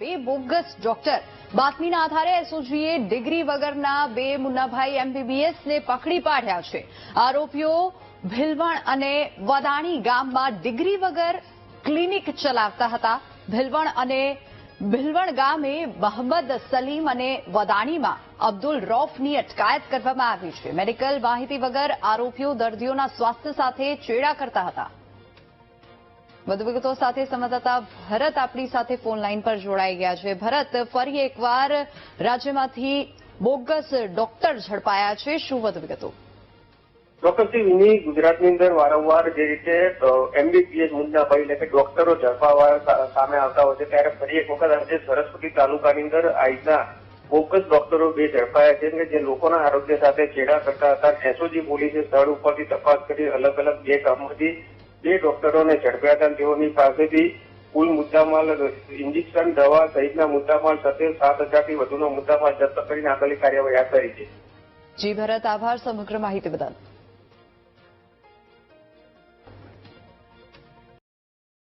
બે bogus doctor. બાતમીના આધારે એસઓજીએ ડિગ્રી વગરના બે મુન્નાભાઈ એમબીબીએસને પકડી પાડ્યા છે. આરોપીઓ ભીલવણ અને વદાણી ગામમાં ડિગ્રી વગર ક્લિનિક ચલાવતા હતા. ભીલવણ અને ભીલવણ ગામે મહંમદ સલીમ અને વદાણીમાં અબ્દુલ રોફની અટકાયત કરવામાં આવી છે. મેડિકલ માહિતી વગર આરોપીઓ દર્દીઓના સ્વાસ્થ્ય સાથે ચેડા કરતા હતા. વધુ વિગતો સાથે સંવાદદાતા ભરત આપણી સાથે ફોન લાઈન પર જોડાઈ ગયા છે. ભરત, ફરી એકવાર રાજ્યમાંથી બોગસ ડોક્ટર ઝડપાયા છે. શું વધુ વિગતો ચોક્કસથી ગુજરાતની અંદર વારંવાર જે રીતે એમબીબીએસ મુદ્દાભાઈ એટલે કે ડોક્ટરો ઝડપાવા સામે આવતા હોય છે, ત્યારે ફરી એક વખત આજે સરસ્વતી તાલુકાની અંદર આજના બોગસ ડોક્ટરો બે ઝડપાયા છે કે જે લોકોના આરોગ્ય સાથે ચેડા કરતા હતા. એસઓજી પોલીસે સ્થળ ઉપરથી તપાસ કરી અલગ અલગ બે કામોથી બે ડોક્ટરોને ઝડપ્યા હતા તેઓની પાસેથી કુલ મુદ્દામાલ, ઇન્જેક્શન, દવા સહિતના મુદ્દામાલ સાથે સાત હજારથી વધુનો મુદ્દામાલ જપ્ત કરીને આગળની કાર્યવાહી હાથ ધરી છે. જી, ભરત, આભાર. સમગ્ર માહિતી બદલ.